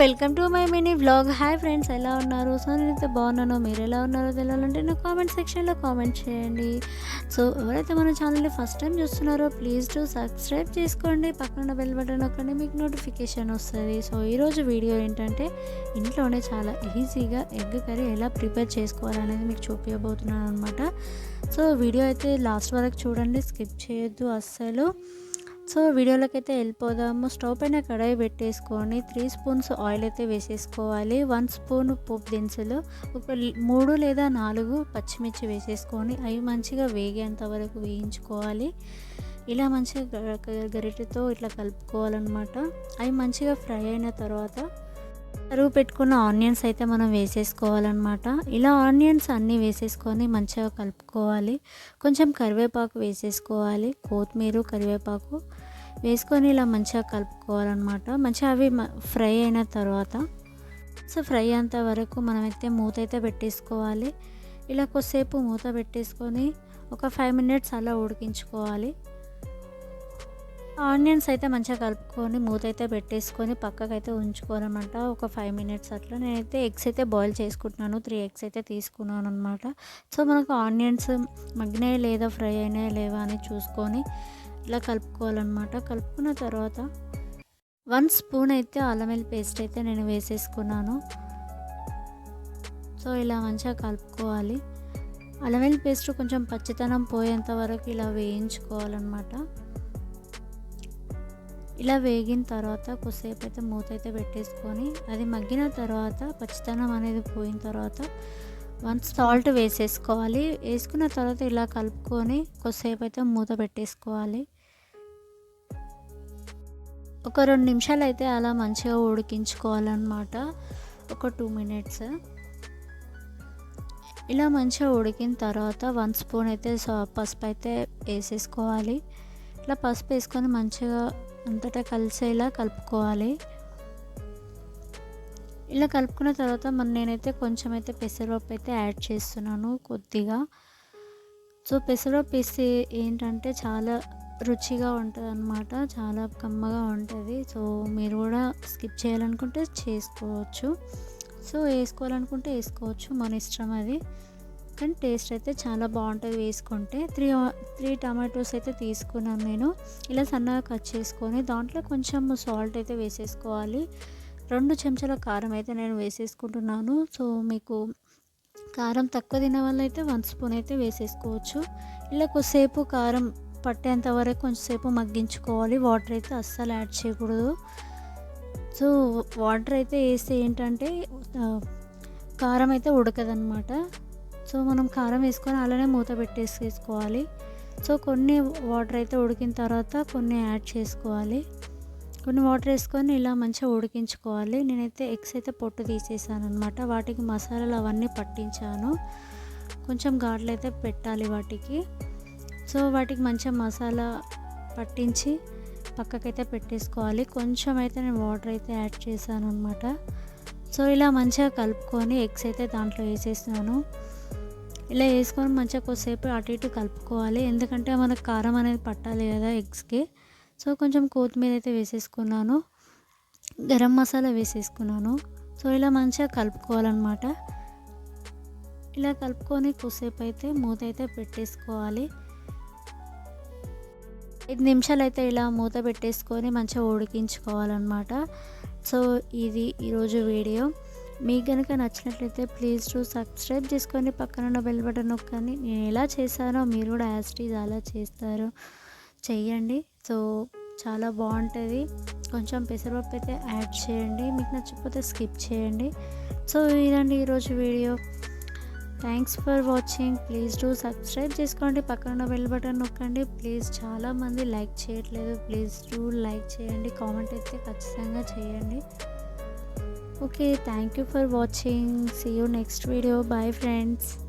Welcome to my mini vlog. Hi friends ఎలా ఉన్నారు? So నేనైతే బాగున్నాను. మీరు ఎలా ఉన్నారో తెలియాలంటే నా కామెంట్ సెక్షన్లో కామెంట్ చేయండి. సో ఎవరైతే మన ఛానల్ని ఫస్ట్ టైం చూస్తున్నారో ప్లీజ్ టు సబ్స్క్రైబ్ చేసుకోండి. పక్కన బెల్ బటన్ ఒకటి మీకు నోటిఫికేషన్ వస్తుంది. సో ఈరోజు వీడియో ఏంటంటే ఇంట్లోనే చాలా ఈజీగా ఎగ్ కర్రీ ఎలా ప్రిపేర్ చేసుకోవాలనేది మీకు చూపించబోతున్నాను అనమాట సో వీడియో అయితే లాస్ట్ వరకు చూడండి స్కిప్ చేయొద్దు అస్సలు. సో వీడియోలోకి అయితే వెళ్ళిపోదాము. స్టవ్ పైన కడాయి పెట్టేసుకొని త్రీ స్పూన్స్ ఆయిల్ అయితే వేసేసుకోవాలి. వన్ స్పూన్ పోపు దినుసులు ఒక మూడు లేదా నాలుగు పచ్చిమిర్చి వేసేసుకొని అవి మంచిగా వేగేంత వరకు వేయించుకోవాలి. ఇలా మంచిగా గ- గరిటెతో ఇట్లా కలుపుకోవాలన్నమాట. అవి మంచిగా ఫ్రై అయిన తర్వాత తరుగు పెట్టుకున్న ఆనియన్స్ అయితే మనం వేసేసుకోవాలన్నమాట. ఇలా ఆనియన్స్ అన్నీ వేసేసుకొని మంచిగా కలుపుకోవాలి. కొంచెం కరివేపాకు వేసేసుకోవాలి. కొత్తిమీర కరివేపాకు వేసుకొని ఇలా మంచిగా కలుపుకోవాలన్నమాట. మంచిగా అవి ఫ్రై అయిన తర్వాత సో ఫ్రై అంత వరకు మనమైతే మూత అయితే పెట్టేసుకోవాలి. ఇలా కొద్దిసేపు మూత పెట్టేసుకొని ఒక ఫైవ్ మినిట్స్ అలా ఉడికించుకోవాలి. ఆనియన్స్ అయితే మంచిగా కలుపుకొని మూత అయితే పెట్టేసుకొని పక్కకైతే ఉంచుకోవాలన్నమాట. ఒక ఫైవ్ మినిట్స్ అట్లా. నేనైతే ఎగ్స్ అయితే బాయిల్ చేసుకుంటున్నాను. త్రీ ఎగ్స్ అయితే తీసుకున్నాను అనమాట సో మనకు ఆనియన్స్ మగ్గినాయి లేదా ఫ్రై అయినాయి లేవా అని చూసుకొని ఇలా కలుపుకోవాలన్నమాట. కలుపుకున్న తర్వాత వన్ స్పూన్ అయితే అల్లం వెల్లి పేస్ట్ అయితే నేను వేసేసుకున్నాను. సో ఇలా మంచిగా కలుపుకోవాలి. అల్లం వెల్లి పేస్ట్ కొంచెం పచ్చితనం పోయేంత వరకు ఇలా వేయించుకోవాలన్నమాట. ఇలా వేగిన తర్వాత కొద్దిసేపు అయితే మూత అయితే పెట్టేసుకొని అది మగ్గిన తర్వాత పచ్చితనం అనేది పోయిన తర్వాత వన్ సాల్ట్ వేసేసుకోవాలి. వేసుకున్న తర్వాత ఇలా కలుపుకొని కొద్దిసేపు అయితే మూత పెట్టేసుకోవాలి. ఒక రెండు నిమిషాలు అయితే అలా మంచిగా ఉడికించుకోవాలన్నమాట. ఒక టూ మినిట్స్. ఇలా మంచిగా ఉడికిన తర్వాత వన్ స్పూన్ అయితే పసుపు అయితే వేసేసుకోవాలి. ఇట్లా పసుపు వేసుకొని మంచిగా అంతటా కలిసేలా కలుపుకోవాలి. ఇలా కలుపుకున్న తర్వాత మన నేనైతే కొంచెం అయితే పెసరపప్పు అయితే యాడ్ చేస్తున్నాను కొద్దిగా. సో పెసరపప్పు వేస్తే ఏంటంటే చాలా రుచిగా ఉంటుంది అనమాట చాలా కమ్మగా ఉంటుంది. సో మీరు కూడా స్కిప్ చేయాలనుకుంటే చేసుకోవచ్చు. సో వేసుకోవాలనుకుంటే వేసుకోవచ్చు మన ఇష్టం అది. కానీ టేస్ట్ అయితే చాలా బాగుంటుంది వేసుకుంటే. త్రీ త్రీ టమాటోస్ అయితే తీసుకున్నాను నేను. ఇలా సన్నగా కట్ చేసుకొని దాంట్లో కొంచెం సాల్ట్ అయితే వేసేసుకోవాలి. రెండు చెంచాల కారం అయితే నేను వేసేసుకుంటున్నాను. సో మీకు కారం తక్కువ తినే వాళ్ళు అయితే వన్ స్పూన్ అయితే వేసేసుకోవచ్చు. ఇలా కొద్దిసేపు కారం పట్టేంత వరకు కొంచెంసేపు మగ్గించుకోవాలి. వాటర్ అయితే అస్సలు యాడ్ చేయకూడదు. సో వాటర్ అయితే వేస్తే ఏంటంటే కారం అయితే ఉడకదనమాట సో మనం కారం వేసుకొని అలానే మూత పెట్టేసేసుకోవాలి. సో కొన్ని వాటర్ అయితే ఉడికిన తర్వాత కొన్ని యాడ్ చేసుకోవాలి. కొన్ని వాటర్ వేసుకొని ఇలా మంచిగా ఉడికించుకోవాలి. నేనైతే ఎగ్స్ అయితే పొట్టు తీసేసాను అనమాట వాటికి మసాలాలు అవన్నీ పట్టించాను. కొంచెం ఘాట్లు అయితే పెట్టాలి వాటికి. సో వాటికి మంచిగా మసాలా పట్టించి పక్కకైతే పెట్టేసుకోవాలి. కొంచెం అయితే నేను వాటర్ అయితే యాడ్ చేశాను అనమాట సో ఇలా మంచిగా కలుపుకొని ఎగ్స్ అయితే దాంట్లో వేసేసినాను ఇలా వేసుకొని మంచిగా కొద్దిసేపు అటు ఇటు కలుపుకోవాలి. ఎందుకంటే మనకు కారం అనేది పట్టాలి కదా ఎగ్స్కి. సో కొంచెం కొత్తిమీర అయితే వేసేసుకున్నాను. గరం మసాలా వేసేసుకున్నాను. సో ఇలా మంచిగా కలుపుకోవాలన్నమాట. ఇలా కలుపుకొని కొద్దిసేపు అయితే మూత అయితే పెట్టేసుకోవాలి. ఐదు నిమిషాలు అయితే ఇలా మూత పెట్టేసుకొని మంచిగా ఉడికించుకోవాలన్నమాట. సో ఇది ఈరోజు వీడియో. మీకు కనుక నచ్చినట్లయితే ప్లీజ్ టు సబ్స్క్రైబ్ చేసుకొని పక్కన ఉన్న బెల్ బటన్ నొక్కని నేను ఎలా చేశానో మీరు కూడా యాస్టీజ్ అలా చేస్తారు. చెయ్యండి. సో చాలా బాగుంటుంది. కొంచెం పెసరపప్పు అయితే యాడ్ చేయండి. మీకు నచ్చకపోతే స్కిప్ చేయండి. సో ఇదండి ఈరోజు video thanks for watching please do subscribe చేసుకోండి. పక్కన ఉన్న బెల్ బటన్ నొక్కండి. ప్లీజ్ చాలామంది లైక్ చేయట్లేదు. ప్లీజ్ డూ లైక్ చేయండి. కామెంట్ అయితే ఖచ్చితంగా చేయండి. okay thank you for watching. See you next video. Bye friends.